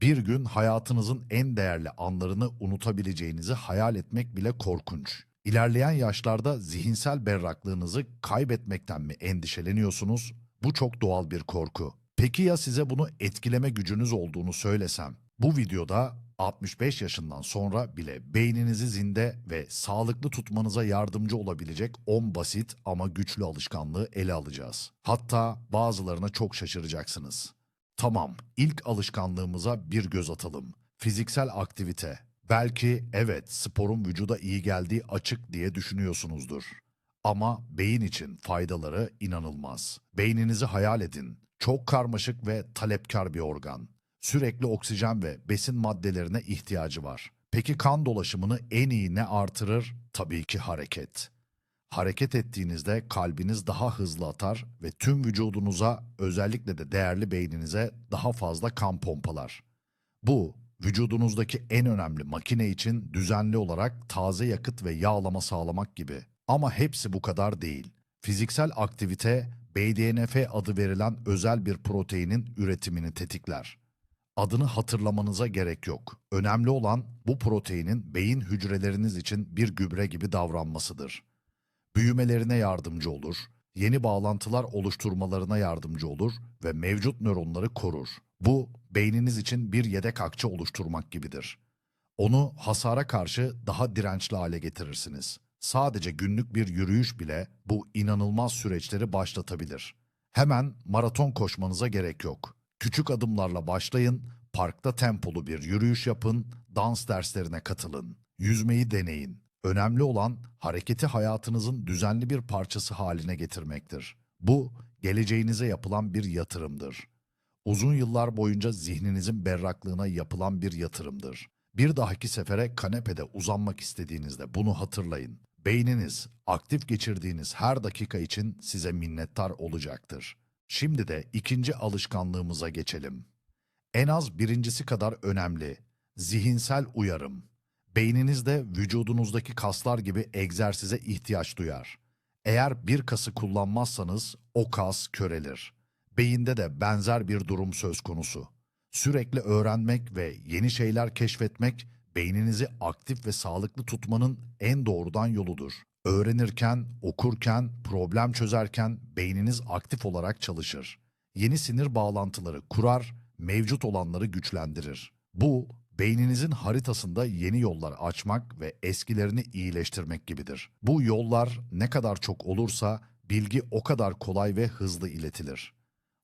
Bir gün hayatınızın en değerli anlarını unutabileceğinizi hayal etmek bile korkunç. İlerleyen yaşlarda zihinsel berraklığınızı kaybetmekten mi endişeleniyorsunuz? Bu çok doğal bir korku. Peki ya size bunu etkileme gücünüz olduğunu söylesem? Bu videoda 65 yaşından sonra bile beyninizi zinde ve sağlıklı tutmanıza yardımcı olabilecek 10 basit ama güçlü alışkanlığı ele alacağız. Hatta bazılarına çok şaşıracaksınız. Tamam, ilk alışkanlığımıza bir göz atalım. Fiziksel aktivite. Belki evet sporun vücuda iyi geldiği açık diye düşünüyorsunuzdur. Ama beyin için faydaları inanılmaz. Beyninizi hayal edin. Çok karmaşık ve talepkar bir organ. Sürekli oksijen ve besin maddelerine ihtiyacı var. Peki kan dolaşımını en iyi ne artırır? Tabii ki hareket. Hareket ettiğinizde kalbiniz daha hızlı atar ve tüm vücudunuza, özellikle de değerli beyninize daha fazla kan pompalar. Bu, vücudunuzdaki en önemli makine için düzenli olarak taze yakıt ve yağlama sağlamak gibi. Ama hepsi bu kadar değil. Fiziksel aktivite, BDNF adı verilen özel bir proteinin üretimini tetikler. Adını hatırlamanıza gerek yok. Önemli olan bu proteinin beyin hücreleriniz için bir gübre gibi davranmasıdır büyümelerine yardımcı olur, yeni bağlantılar oluşturmalarına yardımcı olur ve mevcut nöronları korur. Bu, beyniniz için bir yedek akçe oluşturmak gibidir. Onu hasara karşı daha dirençli hale getirirsiniz. Sadece günlük bir yürüyüş bile bu inanılmaz süreçleri başlatabilir. Hemen maraton koşmanıza gerek yok. Küçük adımlarla başlayın, parkta tempolu bir yürüyüş yapın, dans derslerine katılın, yüzmeyi deneyin. Önemli olan hareketi hayatınızın düzenli bir parçası haline getirmektir. Bu, geleceğinize yapılan bir yatırımdır. Uzun yıllar boyunca zihninizin berraklığına yapılan bir yatırımdır. Bir dahaki sefere kanepede uzanmak istediğinizde bunu hatırlayın. Beyniniz, aktif geçirdiğiniz her dakika için size minnettar olacaktır. Şimdi de ikinci alışkanlığımıza geçelim. En az birincisi kadar önemli. Zihinsel uyarım. Beyniniz de vücudunuzdaki kaslar gibi egzersize ihtiyaç duyar. Eğer bir kası kullanmazsanız o kas körelir. Beyinde de benzer bir durum söz konusu. Sürekli öğrenmek ve yeni şeyler keşfetmek beyninizi aktif ve sağlıklı tutmanın en doğrudan yoludur. Öğrenirken, okurken, problem çözerken beyniniz aktif olarak çalışır. Yeni sinir bağlantıları kurar, mevcut olanları güçlendirir. Bu beyninizin haritasında yeni yollar açmak ve eskilerini iyileştirmek gibidir. Bu yollar ne kadar çok olursa bilgi o kadar kolay ve hızlı iletilir.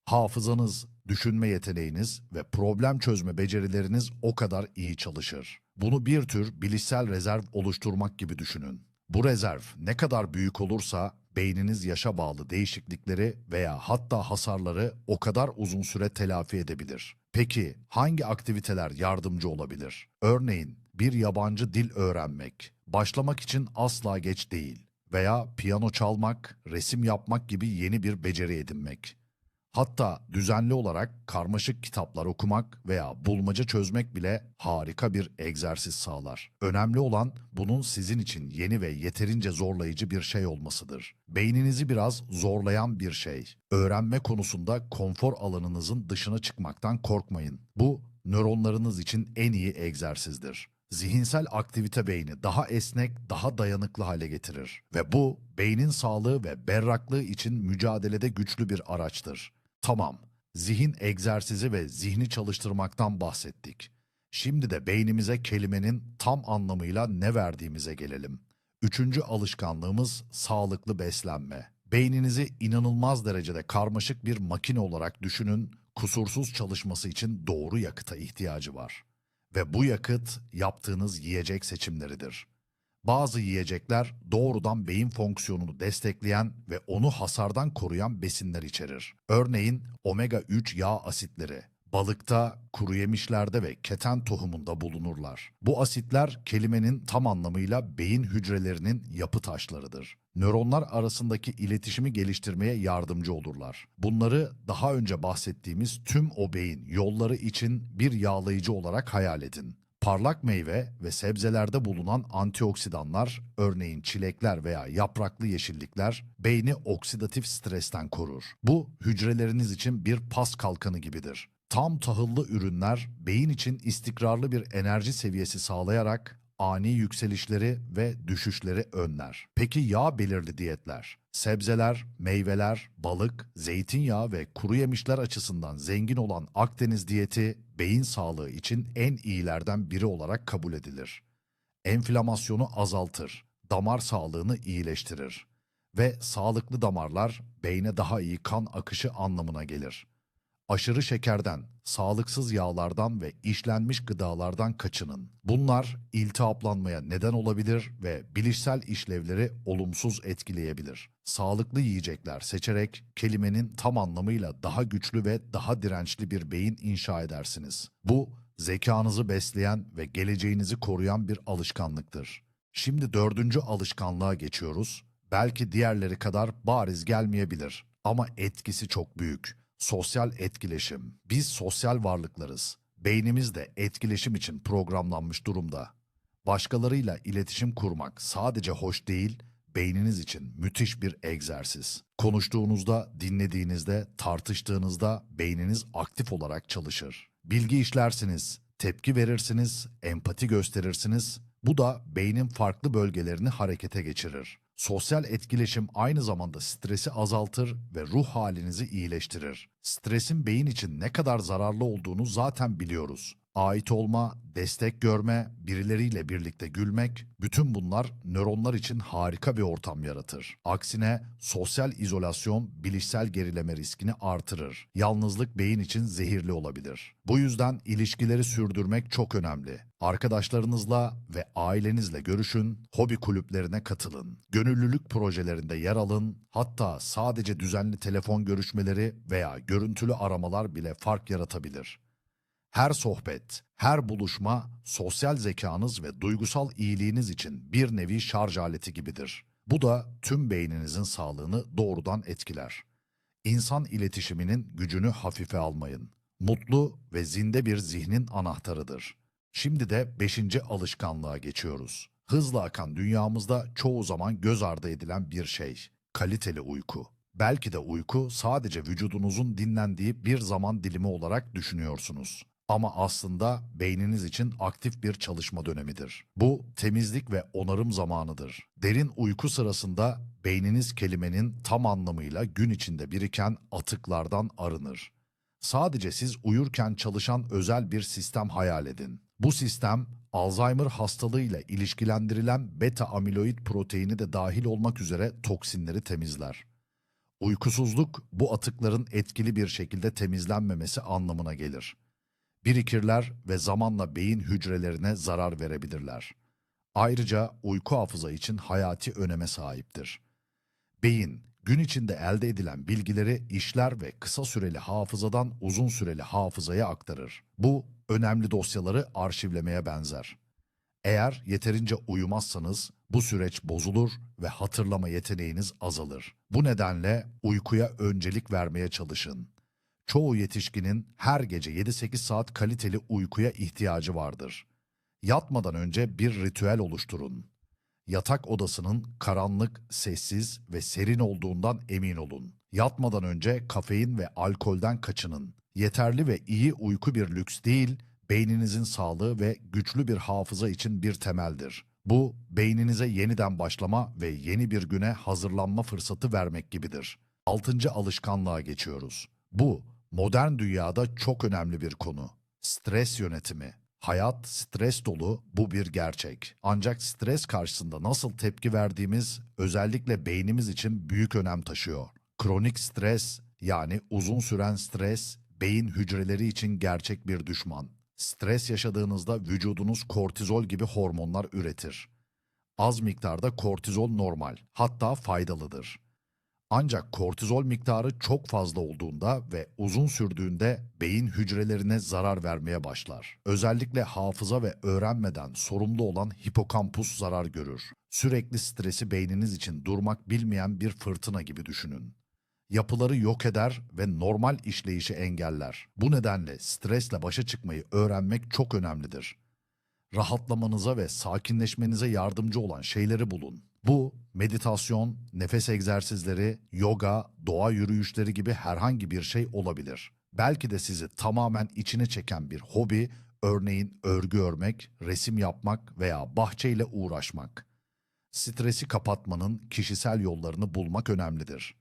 Hafızanız, düşünme yeteneğiniz ve problem çözme becerileriniz o kadar iyi çalışır. Bunu bir tür bilişsel rezerv oluşturmak gibi düşünün. Bu rezerv ne kadar büyük olursa beyniniz yaşa bağlı değişiklikleri veya hatta hasarları o kadar uzun süre telafi edebilir. Peki hangi aktiviteler yardımcı olabilir? Örneğin bir yabancı dil öğrenmek. Başlamak için asla geç değil. Veya piyano çalmak, resim yapmak gibi yeni bir beceri edinmek. Hatta düzenli olarak karmaşık kitaplar okumak veya bulmaca çözmek bile harika bir egzersiz sağlar. Önemli olan bunun sizin için yeni ve yeterince zorlayıcı bir şey olmasıdır. Beyninizi biraz zorlayan bir şey. Öğrenme konusunda konfor alanınızın dışına çıkmaktan korkmayın. Bu nöronlarınız için en iyi egzersizdir. Zihinsel aktivite beyni daha esnek, daha dayanıklı hale getirir ve bu beynin sağlığı ve berraklığı için mücadelede güçlü bir araçtır. Tamam, zihin egzersizi ve zihni çalıştırmaktan bahsettik. Şimdi de beynimize kelimenin tam anlamıyla ne verdiğimize gelelim. Üçüncü alışkanlığımız sağlıklı beslenme. Beyninizi inanılmaz derecede karmaşık bir makine olarak düşünün, kusursuz çalışması için doğru yakıta ihtiyacı var. Ve bu yakıt yaptığınız yiyecek seçimleridir. Bazı yiyecekler doğrudan beyin fonksiyonunu destekleyen ve onu hasardan koruyan besinler içerir. Örneğin omega 3 yağ asitleri balıkta, kuru yemişlerde ve keten tohumunda bulunurlar. Bu asitler kelimenin tam anlamıyla beyin hücrelerinin yapı taşlarıdır. Nöronlar arasındaki iletişimi geliştirmeye yardımcı olurlar. Bunları daha önce bahsettiğimiz tüm o beyin yolları için bir yağlayıcı olarak hayal edin. Parlak meyve ve sebzelerde bulunan antioksidanlar, örneğin çilekler veya yapraklı yeşillikler, beyni oksidatif stresten korur. Bu, hücreleriniz için bir pas kalkanı gibidir. Tam tahıllı ürünler beyin için istikrarlı bir enerji seviyesi sağlayarak ani yükselişleri ve düşüşleri önler. Peki yağ belirli diyetler? Sebzeler, meyveler, balık, zeytinyağı ve kuru yemişler açısından zengin olan Akdeniz diyeti beyin sağlığı için en iyilerden biri olarak kabul edilir. Enflamasyonu azaltır, damar sağlığını iyileştirir ve sağlıklı damarlar beyne daha iyi kan akışı anlamına gelir. Aşırı şekerden, sağlıksız yağlardan ve işlenmiş gıdalardan kaçının. Bunlar iltihaplanmaya neden olabilir ve bilişsel işlevleri olumsuz etkileyebilir. Sağlıklı yiyecekler seçerek kelimenin tam anlamıyla daha güçlü ve daha dirençli bir beyin inşa edersiniz. Bu zekanızı besleyen ve geleceğinizi koruyan bir alışkanlıktır. Şimdi dördüncü alışkanlığa geçiyoruz. Belki diğerleri kadar bariz gelmeyebilir ama etkisi çok büyük. Sosyal etkileşim. Biz sosyal varlıklarız. Beynimiz de etkileşim için programlanmış durumda. Başkalarıyla iletişim kurmak sadece hoş değil, beyniniz için müthiş bir egzersiz. Konuştuğunuzda, dinlediğinizde, tartıştığınızda beyniniz aktif olarak çalışır. Bilgi işlersiniz, tepki verirsiniz, empati gösterirsiniz. Bu da beynin farklı bölgelerini harekete geçirir. Sosyal etkileşim aynı zamanda stresi azaltır ve ruh halinizi iyileştirir. Stresin beyin için ne kadar zararlı olduğunu zaten biliyoruz. Ait olma, destek görme, birileriyle birlikte gülmek, bütün bunlar nöronlar için harika bir ortam yaratır. Aksine sosyal izolasyon bilişsel gerileme riskini artırır. Yalnızlık beyin için zehirli olabilir. Bu yüzden ilişkileri sürdürmek çok önemli. Arkadaşlarınızla ve ailenizle görüşün, hobi kulüplerine katılın, gönüllülük projelerinde yer alın, hatta sadece düzenli telefon görüşmeleri veya görüntülü aramalar bile fark yaratabilir. Her sohbet, her buluşma sosyal zekanız ve duygusal iyiliğiniz için bir nevi şarj aleti gibidir. Bu da tüm beyninizin sağlığını doğrudan etkiler. İnsan iletişiminin gücünü hafife almayın. Mutlu ve zinde bir zihnin anahtarıdır. Şimdi de beşinci alışkanlığa geçiyoruz. Hızla akan dünyamızda çoğu zaman göz ardı edilen bir şey. Kaliteli uyku. Belki de uyku sadece vücudunuzun dinlendiği bir zaman dilimi olarak düşünüyorsunuz. Ama aslında beyniniz için aktif bir çalışma dönemidir. Bu temizlik ve onarım zamanıdır. Derin uyku sırasında beyniniz kelimenin tam anlamıyla gün içinde biriken atıklardan arınır. Sadece siz uyurken çalışan özel bir sistem hayal edin. Bu sistem Alzheimer hastalığıyla ilişkilendirilen beta amiloid proteini de dahil olmak üzere toksinleri temizler. Uykusuzluk bu atıkların etkili bir şekilde temizlenmemesi anlamına gelir. Birikirler ve zamanla beyin hücrelerine zarar verebilirler. Ayrıca uyku hafıza için hayati öneme sahiptir. Beyin, gün içinde elde edilen bilgileri işler ve kısa süreli hafızadan uzun süreli hafızaya aktarır. Bu, önemli dosyaları arşivlemeye benzer. Eğer yeterince uyumazsanız bu süreç bozulur ve hatırlama yeteneğiniz azalır. Bu nedenle uykuya öncelik vermeye çalışın. Çoğu yetişkinin her gece 7-8 saat kaliteli uykuya ihtiyacı vardır. Yatmadan önce bir ritüel oluşturun. Yatak odasının karanlık, sessiz ve serin olduğundan emin olun. Yatmadan önce kafein ve alkolden kaçının. Yeterli ve iyi uyku bir lüks değil, beyninizin sağlığı ve güçlü bir hafıza için bir temeldir. Bu, beyninize yeniden başlama ve yeni bir güne hazırlanma fırsatı vermek gibidir. Altıncı alışkanlığa geçiyoruz. Bu, modern dünyada çok önemli bir konu. Stres yönetimi. Hayat stres dolu, bu bir gerçek. Ancak stres karşısında nasıl tepki verdiğimiz özellikle beynimiz için büyük önem taşıyor. Kronik stres yani uzun süren stres beyin hücreleri için gerçek bir düşman. Stres yaşadığınızda vücudunuz kortizol gibi hormonlar üretir. Az miktarda kortizol normal, hatta faydalıdır. Ancak kortizol miktarı çok fazla olduğunda ve uzun sürdüğünde beyin hücrelerine zarar vermeye başlar. Özellikle hafıza ve öğrenmeden sorumlu olan hipokampus zarar görür. Sürekli stresi beyniniz için durmak bilmeyen bir fırtına gibi düşünün. Yapıları yok eder ve normal işleyişi engeller. Bu nedenle stresle başa çıkmayı öğrenmek çok önemlidir rahatlamanıza ve sakinleşmenize yardımcı olan şeyleri bulun. Bu meditasyon, nefes egzersizleri, yoga, doğa yürüyüşleri gibi herhangi bir şey olabilir. Belki de sizi tamamen içine çeken bir hobi, örneğin örgü örmek, resim yapmak veya bahçeyle uğraşmak. Stresi kapatmanın kişisel yollarını bulmak önemlidir.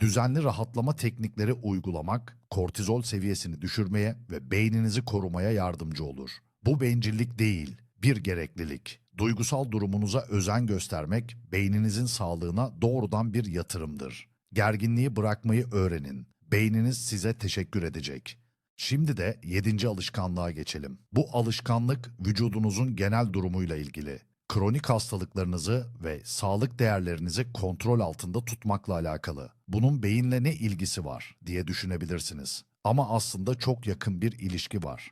Düzenli rahatlama teknikleri uygulamak, kortizol seviyesini düşürmeye ve beyninizi korumaya yardımcı olur. Bu bencillik değil, bir gereklilik. Duygusal durumunuza özen göstermek, beyninizin sağlığına doğrudan bir yatırımdır. Gerginliği bırakmayı öğrenin. Beyniniz size teşekkür edecek. Şimdi de yedinci alışkanlığa geçelim. Bu alışkanlık vücudunuzun genel durumuyla ilgili. Kronik hastalıklarınızı ve sağlık değerlerinizi kontrol altında tutmakla alakalı. Bunun beyinle ne ilgisi var diye düşünebilirsiniz. Ama aslında çok yakın bir ilişki var.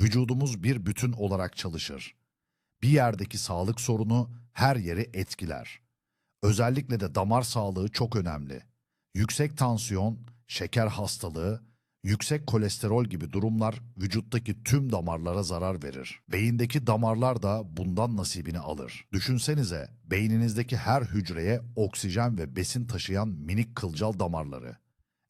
Vücudumuz bir bütün olarak çalışır. Bir yerdeki sağlık sorunu her yeri etkiler. Özellikle de damar sağlığı çok önemli. Yüksek tansiyon, şeker hastalığı, yüksek kolesterol gibi durumlar vücuttaki tüm damarlara zarar verir. Beyindeki damarlar da bundan nasibini alır. Düşünsenize beyninizdeki her hücreye oksijen ve besin taşıyan minik kılcal damarları.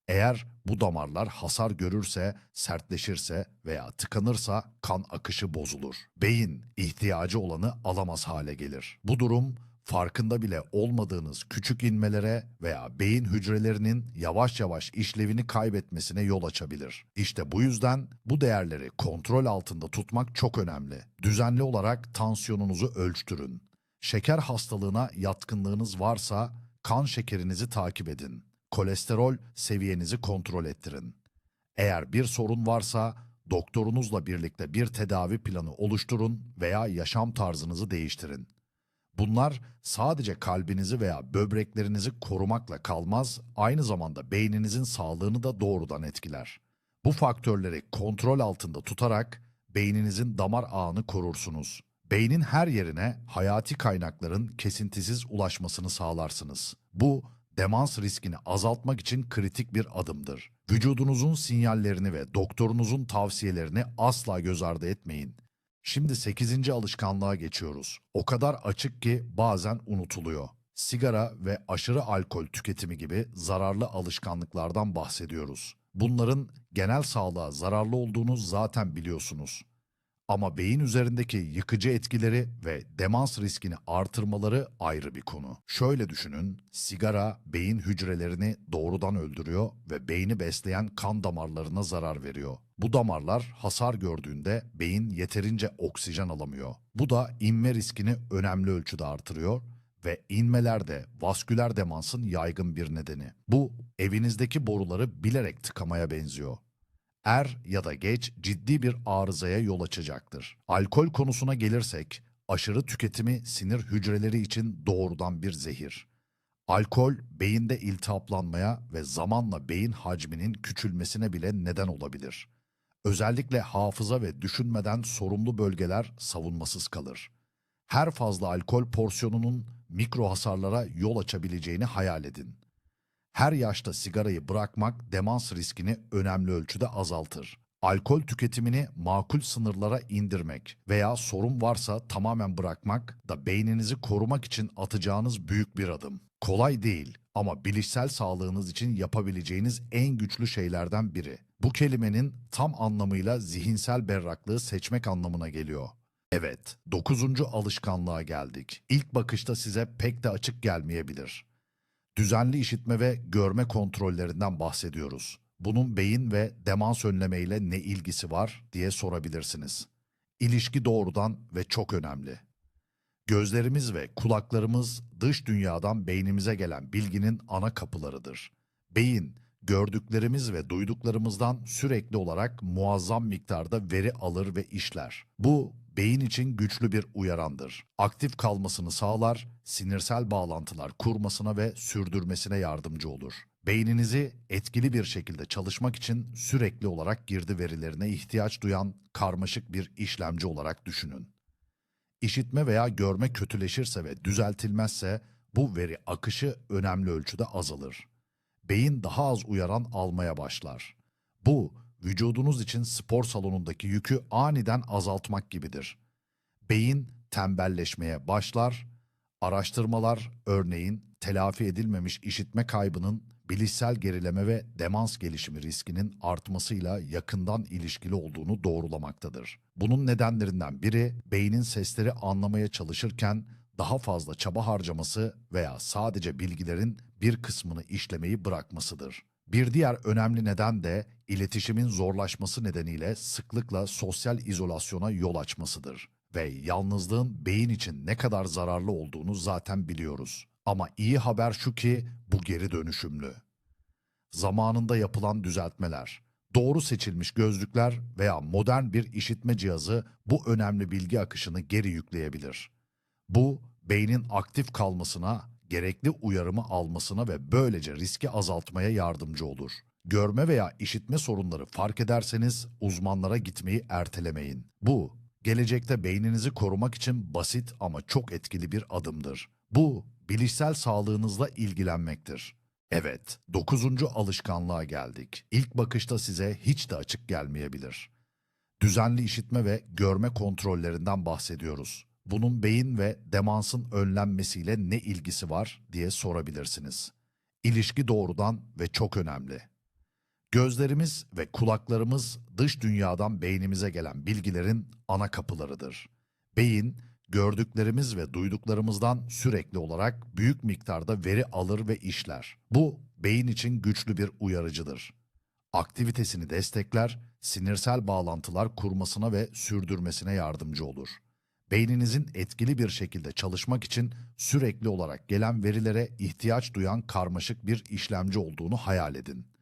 Eğer bu damarlar hasar görürse, sertleşirse veya tıkanırsa kan akışı bozulur. Beyin ihtiyacı olanı alamaz hale gelir. Bu durum farkında bile olmadığınız küçük inmelere veya beyin hücrelerinin yavaş yavaş işlevini kaybetmesine yol açabilir. İşte bu yüzden bu değerleri kontrol altında tutmak çok önemli. Düzenli olarak tansiyonunuzu ölçtürün. Şeker hastalığına yatkınlığınız varsa kan şekerinizi takip edin. Kolesterol seviyenizi kontrol ettirin. Eğer bir sorun varsa doktorunuzla birlikte bir tedavi planı oluşturun veya yaşam tarzınızı değiştirin. Bunlar sadece kalbinizi veya böbreklerinizi korumakla kalmaz, aynı zamanda beyninizin sağlığını da doğrudan etkiler. Bu faktörleri kontrol altında tutarak beyninizin damar ağını korursunuz. Beynin her yerine hayati kaynakların kesintisiz ulaşmasını sağlarsınız. Bu demans riskini azaltmak için kritik bir adımdır. Vücudunuzun sinyallerini ve doktorunuzun tavsiyelerini asla göz ardı etmeyin. Şimdi 8. alışkanlığa geçiyoruz. O kadar açık ki bazen unutuluyor. Sigara ve aşırı alkol tüketimi gibi zararlı alışkanlıklardan bahsediyoruz. Bunların genel sağlığa zararlı olduğunu zaten biliyorsunuz. Ama beyin üzerindeki yıkıcı etkileri ve demans riskini artırmaları ayrı bir konu. Şöyle düşünün, sigara beyin hücrelerini doğrudan öldürüyor ve beyni besleyen kan damarlarına zarar veriyor. Bu damarlar hasar gördüğünde beyin yeterince oksijen alamıyor. Bu da inme riskini önemli ölçüde artırıyor ve inmeler de vasküler demansın yaygın bir nedeni. Bu evinizdeki boruları bilerek tıkamaya benziyor er ya da geç ciddi bir arızaya yol açacaktır. Alkol konusuna gelirsek, aşırı tüketimi sinir hücreleri için doğrudan bir zehir. Alkol beyinde iltihaplanmaya ve zamanla beyin hacminin küçülmesine bile neden olabilir. Özellikle hafıza ve düşünmeden sorumlu bölgeler savunmasız kalır. Her fazla alkol porsiyonunun mikro hasarlara yol açabileceğini hayal edin. Her yaşta sigarayı bırakmak demans riskini önemli ölçüde azaltır. Alkol tüketimini makul sınırlara indirmek veya sorun varsa tamamen bırakmak da beyninizi korumak için atacağınız büyük bir adım. Kolay değil ama bilişsel sağlığınız için yapabileceğiniz en güçlü şeylerden biri. Bu kelimenin tam anlamıyla zihinsel berraklığı seçmek anlamına geliyor. Evet, dokuzuncu alışkanlığa geldik. İlk bakışta size pek de açık gelmeyebilir. Düzenli işitme ve görme kontrollerinden bahsediyoruz. Bunun beyin ve demans önleme ile ne ilgisi var diye sorabilirsiniz. İlişki doğrudan ve çok önemli. Gözlerimiz ve kulaklarımız dış dünyadan beynimize gelen bilginin ana kapılarıdır. Beyin, gördüklerimiz ve duyduklarımızdan sürekli olarak muazzam miktarda veri alır ve işler. Bu beyin için güçlü bir uyarandır. Aktif kalmasını sağlar, sinirsel bağlantılar kurmasına ve sürdürmesine yardımcı olur. Beyninizi etkili bir şekilde çalışmak için sürekli olarak girdi verilerine ihtiyaç duyan karmaşık bir işlemci olarak düşünün. İşitme veya görme kötüleşirse ve düzeltilmezse bu veri akışı önemli ölçüde azalır. Beyin daha az uyaran almaya başlar. Bu vücudunuz için spor salonundaki yükü aniden azaltmak gibidir. Beyin tembelleşmeye başlar, araştırmalar örneğin telafi edilmemiş işitme kaybının bilişsel gerileme ve demans gelişimi riskinin artmasıyla yakından ilişkili olduğunu doğrulamaktadır. Bunun nedenlerinden biri beynin sesleri anlamaya çalışırken daha fazla çaba harcaması veya sadece bilgilerin bir kısmını işlemeyi bırakmasıdır. Bir diğer önemli neden de iletişimin zorlaşması nedeniyle sıklıkla sosyal izolasyona yol açmasıdır. Ve yalnızlığın beyin için ne kadar zararlı olduğunu zaten biliyoruz. Ama iyi haber şu ki bu geri dönüşümlü. Zamanında yapılan düzeltmeler, doğru seçilmiş gözlükler veya modern bir işitme cihazı bu önemli bilgi akışını geri yükleyebilir. Bu, beynin aktif kalmasına, gerekli uyarımı almasına ve böylece riski azaltmaya yardımcı olur. Görme veya işitme sorunları fark ederseniz uzmanlara gitmeyi ertelemeyin. Bu, gelecekte beyninizi korumak için basit ama çok etkili bir adımdır. Bu, bilişsel sağlığınızla ilgilenmektir. Evet, dokuzuncu alışkanlığa geldik. İlk bakışta size hiç de açık gelmeyebilir. Düzenli işitme ve görme kontrollerinden bahsediyoruz. Bunun beyin ve demansın önlenmesiyle ne ilgisi var diye sorabilirsiniz. İlişki doğrudan ve çok önemli. Gözlerimiz ve kulaklarımız dış dünyadan beynimize gelen bilgilerin ana kapılarıdır. Beyin, gördüklerimiz ve duyduklarımızdan sürekli olarak büyük miktarda veri alır ve işler. Bu, beyin için güçlü bir uyarıcıdır. Aktivitesini destekler, sinirsel bağlantılar kurmasına ve sürdürmesine yardımcı olur. Beyninizin etkili bir şekilde çalışmak için sürekli olarak gelen verilere ihtiyaç duyan karmaşık bir işlemci olduğunu hayal edin.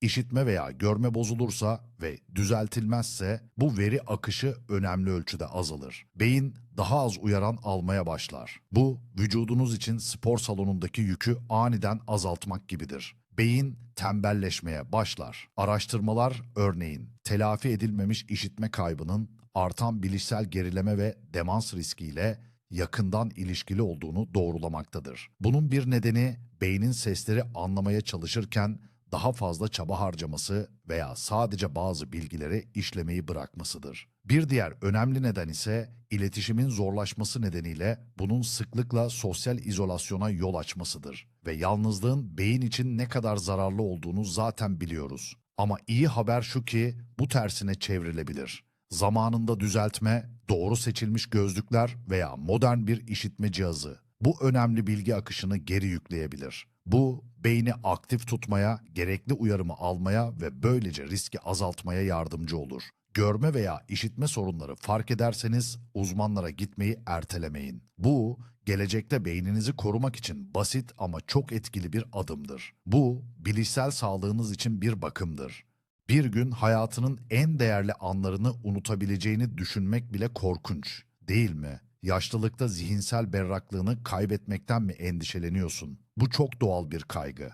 İşitme veya görme bozulursa ve düzeltilmezse bu veri akışı önemli ölçüde azalır. Beyin daha az uyaran almaya başlar. Bu vücudunuz için spor salonundaki yükü aniden azaltmak gibidir. Beyin tembelleşmeye başlar. Araştırmalar örneğin telafi edilmemiş işitme kaybının artan bilişsel gerileme ve demans riskiyle yakından ilişkili olduğunu doğrulamaktadır. Bunun bir nedeni beynin sesleri anlamaya çalışırken daha fazla çaba harcaması veya sadece bazı bilgileri işlemeyi bırakmasıdır. Bir diğer önemli neden ise iletişimin zorlaşması nedeniyle bunun sıklıkla sosyal izolasyona yol açmasıdır ve yalnızlığın beyin için ne kadar zararlı olduğunu zaten biliyoruz. Ama iyi haber şu ki bu tersine çevrilebilir. Zamanında düzeltme, doğru seçilmiş gözlükler veya modern bir işitme cihazı bu önemli bilgi akışını geri yükleyebilir. Bu, beyni aktif tutmaya, gerekli uyarımı almaya ve böylece riski azaltmaya yardımcı olur. Görme veya işitme sorunları fark ederseniz uzmanlara gitmeyi ertelemeyin. Bu, gelecekte beyninizi korumak için basit ama çok etkili bir adımdır. Bu, bilişsel sağlığınız için bir bakımdır. Bir gün hayatının en değerli anlarını unutabileceğini düşünmek bile korkunç, değil mi? Yaşlılıkta zihinsel berraklığını kaybetmekten mi endişeleniyorsun? Bu çok doğal bir kaygı.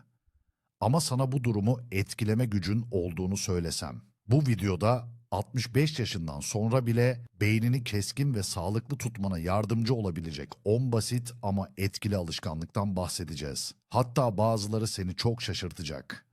Ama sana bu durumu etkileme gücün olduğunu söylesem. Bu videoda 65 yaşından sonra bile beynini keskin ve sağlıklı tutmana yardımcı olabilecek 10 basit ama etkili alışkanlıktan bahsedeceğiz. Hatta bazıları seni çok şaşırtacak.